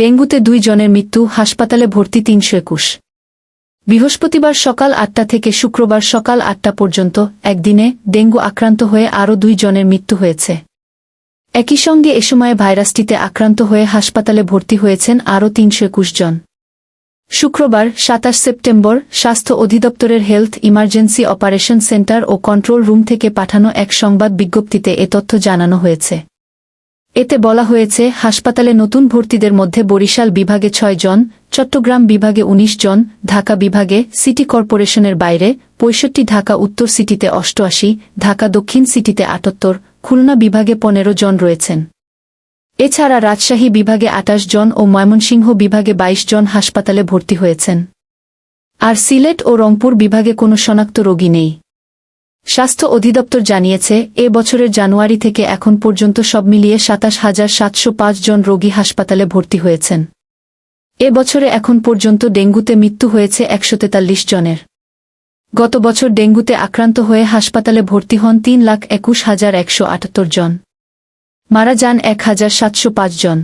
ডেঙ্গুতে দুই জনের মৃত্যু, হাসপাতালে ভর্তি তিনশো একুশ। বৃহস্পতিবার সকাল আটটা থেকে শুক্রবার সকাল আটটা পর্যন্ত একদিনে ডেঙ্গু আক্রান্ত হয়ে আরও দুই জনের মৃত্যু হয়েছে। একই সঙ্গে এ সময়ে ভাইরাসটিতে আক্রান্ত হয়ে হাসপাতালে ভর্তি হয়েছেন আরও তিনশো একুশ জন। শুক্রবার সাতাশ সেপ্টেম্বর স্বাস্থ্য অধিদপ্তরের হেলথ ইমার্জেন্সি অপারেশন সেন্টার ও কন্ট্রোল রুম থেকে পাঠানো এক সংবাদ বিজ্ঞপ্তিতে এ তথ্য জানানো হয়েছে। এতে বলা হয়েছে, হাসপাতালে নতুন ভর্তিদের মধ্যে বরিশাল বিভাগে ছয় জন, চট্টগ্রাম বিভাগে ১৯ জন, ঢাকা বিভাগে সিটি কর্পোরেশনের বাইরে পঁয়ষট্টি, ঢাকা উত্তর সিটিতে অষ্টআশি, ঢাকা দক্ষিণ সিটিতে আটাত্তর, খুলনা বিভাগে পনেরো জন রয়েছেন। এছাড়া রাজশাহী বিভাগে আটাশ জন ও ময়মনসিংহ বিভাগে ২২ জন হাসপাতালে ভর্তি হয়েছেন। আর সিলেট ও রংপুর বিভাগে কোনো শনাক্ত রোগী নেই। স্বাস্থ্য অধিদপ্তর জানিয়েছে, এ বছরের জানুয়ারি থেকে এখন পর্যন্ত সব মিলিয়ে সাতাশ হাজার সাতশো জন রোগী হাসপাতালে ভর্তি হয়েছেন। এ বছরে এখন পর্যন্ত ডেঙ্গুতে মৃত্যু হয়েছে একশো তেতাল্লিশ জনের। গত বছর ডেঙ্গুতে আক্রান্ত হয়ে হাসপাতালে ভর্তি হন তিন লাখ একুশ হাজার একশো আটাত্তর জন। মারা যান এক হাজার সাতশো পাঁচ জন।